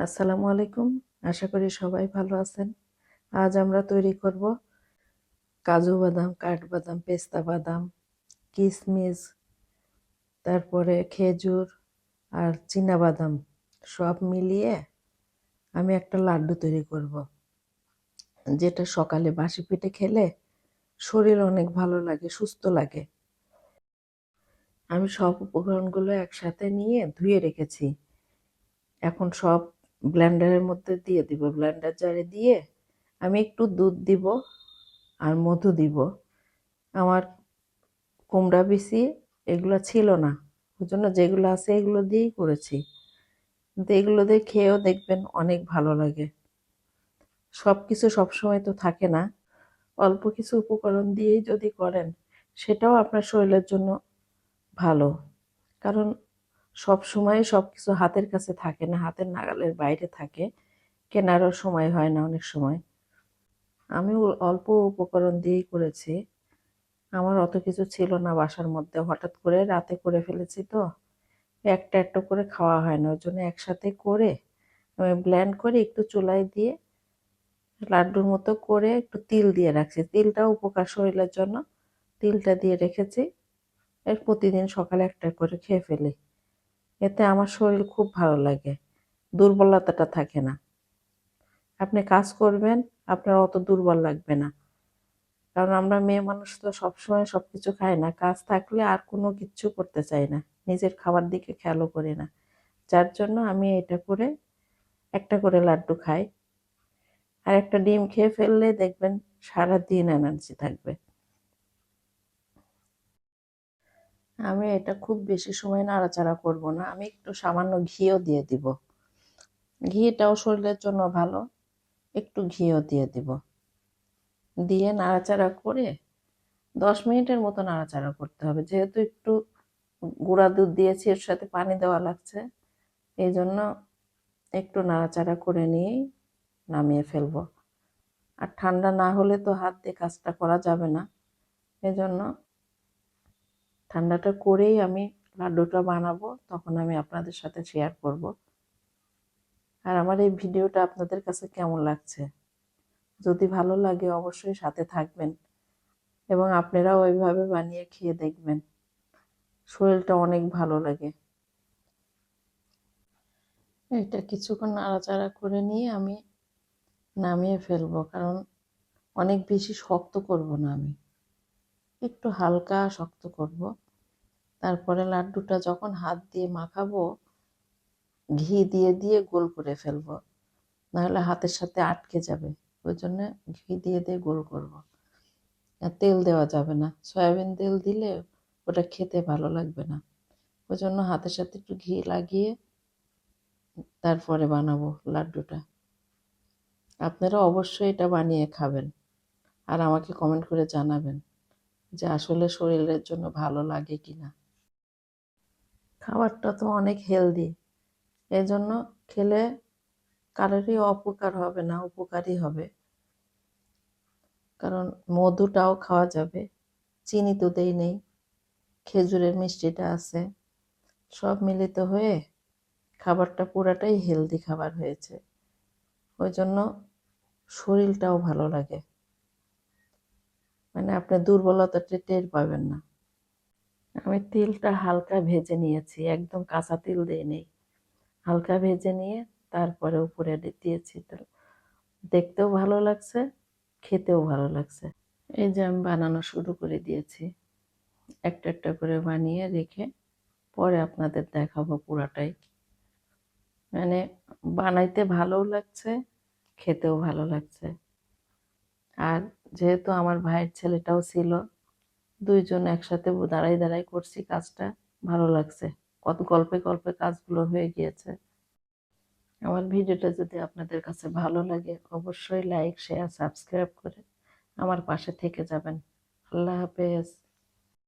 আসসালামু আলাইকুম। আশা করি সবাই ভালো আছেন। আজ আমরা তৈরি করব কাজু বাদাম কাঠবাদাম পেস্তা বাদাম কিশমিশ তারপরে খেজুর আর বাদাম সব মিলিয়ে আমি একটা লাড্ডু তৈরি করব, যেটা সকালে বাসি পেটে খেলে শরীর অনেক ভালো লাগে, সুস্থ লাগে। আমি সব উপকরণগুলো একসাথে নিয়ে ধুয়ে রেখেছি। এখন সব ব্লেন্ডারের মধ্যে দিয়ে দিব। ব্লেন্ডার জারে দিয়ে আমি একটু দুধ দিব আর মধু দিব। আমার কুমড়া বিচি এগুলো ছিল না। ওই জন্য যেগুলো আছে এগুলো দিয়েই করেছি। কিন্তু এগুলো দিয়ে খেয়েও দেখবেন অনেক ভালো লাগে। সব কিছু সবসময় তো থাকে না। অল্প কিছু উপকরণ দিয়েই যদি করেন, সেটাও আপনার শরীরের জন্য ভালো। কারণ সব সময় সব কিছু হাতের কাছে থাকে না, হাতের নাগালের বাইরে থাকে। কেনারও সময় হয় না অনেক সময়। আমি অল্প উপকরণ দিয়েই করেছি। আমার অত কিছু ছিল না বাসার মধ্যে। হঠাৎ করে রাতে করে ফেলেছি তো। একটা একটা করে খাওয়া হয় না। ওই জন্য একসাথে করে আমি ব্ল্যান্ড করে একটু চুলায় দিয়ে লাড্ডুর মতো করে একটু তিল দিয়ে রাখছি। তিলটাও উপকার শরীরের জন্য। তিলটা দিয়ে রেখেছি। এর প্রতিদিন সকালে একটা করে খেয়ে ফেলি। এতে আমার শরীর খুব ভালো লাগে। দুর্বলতাটা থাকে না। আপনি কাজ করবেন, আপনার অত দুর্বল লাগবে না। কারণ আমরা মেয়ে মানুষ তো সবসময় সব কিছু খাই না। কাজ থাকলে আর কোনো কিচ্ছু করতে চাই না। নিজের খাবার দিকে খেয়ালও করি না। যার জন্য আমি এটা করে একটা করে লাড্ডু খাই। আর একটা ডিম খেয়ে ফেললে দেখবেন সারা দিন এনার্জি থাকবে। আমি এটা খুব বেশি সময় নাড়াচাড়া করব না। আমি একটু সামান্য ঘিও দিয়ে দিব। ঘিটাও শরীরের জন্য ভালো। একটু ঘিও দিয়ে দিব। দিয়ে নাড়াচাড়া করে দশ মিনিটের মতো নাড়াচাড়া করতে হবে। যেহেতু একটু গুঁড়া দুধ দিয়েছি, এর সাথে পানি দেওয়া লাগছে। এই জন্য একটু নাড়াচাড়া করে নিয়েই নামিয়ে ফেলব। আর ঠান্ডা না হলে তো হাত দিয়ে কাজটা করা যাবে না। এজন্য ঠান্ডাটা করেই আমি লাড্ডুটা বানাবো, তখন আমি আপনাদের সাথে শেয়ার করব। আর আমার এই ভিডিওটা আপনাদের কাছে কেমন লাগছে? যদি ভালো লাগে অবশ্যই সাথে থাকবেন এবং আপনারাও ওইভাবে বানিয়ে খেয়ে দেখবেন। শরীরটা অনেক ভালো লাগে। এটা কিছুক্ষণ নাড়াচাড়া করে নিয়ে আমি নামিয়ে ফেলব, কারণ অনেক বেশি শক্ত করব না আমি। একটু হালকা শক্ত করব। তারপরে লাড্ডুটা যখন হাত দিয়ে মাখাবো, ঘি দিয়ে দিয়ে গোল করে ফেলব। নাহলে হাতের সাথে আটকে যাবে। ওই জন্য ঘি দিয়ে দিয়ে গোল করব। আর তেল দেওয়া যাবে না। সয়াবিন তেল দিলে ওটা খেতে ভালো লাগবে না। ওই জন্য হাতের সাথে একটু ঘি লাগিয়ে তারপরে বানাবো লাড্ডুটা। আপনারা অবশ্যই এটা বানিয়ে খাবেন। আর আমাকে কমেন্ট করে জানাবেন। যে আসলে শরীরের জন্য ভালো লাগে কি না খাবারটা তো অনেক হেলদি এই জন্য খেলে কারোরই অপকার হবে না উপকারই হবে। কারণ মধুটাও খাওয়া যাবে, চিনি তো দেই নেই, খেজুরের মিষ্টিটা আছে। সব মিলিত হয়ে খাবারটা পুরাটাই হেলদি খাবার হয়েছে। ওই জন্য শরীরটাও ভালো লাগে। মানে আপনি দুর্বলতাটা টের পাবেন না। আমি তিলটা হালকা ভেজে নিয়েছি, একদম কাঁচা তিল দিয়ে নেই। হালকা ভেজে নিয়ে তারপরে উপরে দিয়েছি দেখতেও ভালো লাগছে, খেতেও ভালো লাগছে। এই যে আমি বানানো শুরু করে দিয়েছি। একটা একটা করে বানিয়ে রেখে পরে আপনাদের দেখাবো পুরাটাই। মানে বানাইতে ভালোও লাগছে, খেতেও ভালো লাগছে। আর যেহেতু আমার ভাইয়ের ছেলেটাও ছিল, দুইজন একসাথে দাঁড়াই দাঁড়াই করছি কাজটা, ভালো লাগছে। কত, গল্পে গল্পে কাজগুলো হয়ে গিয়েছে। আমার ভিডিওটা যদি আপনাদের কাছে ভালো লাগে, অবশ্যই লাইক, শেয়ার, সাবস্ক্রাইব করে আমার পাশে থেকে যাবেন। আল্লাহ হাফেজ।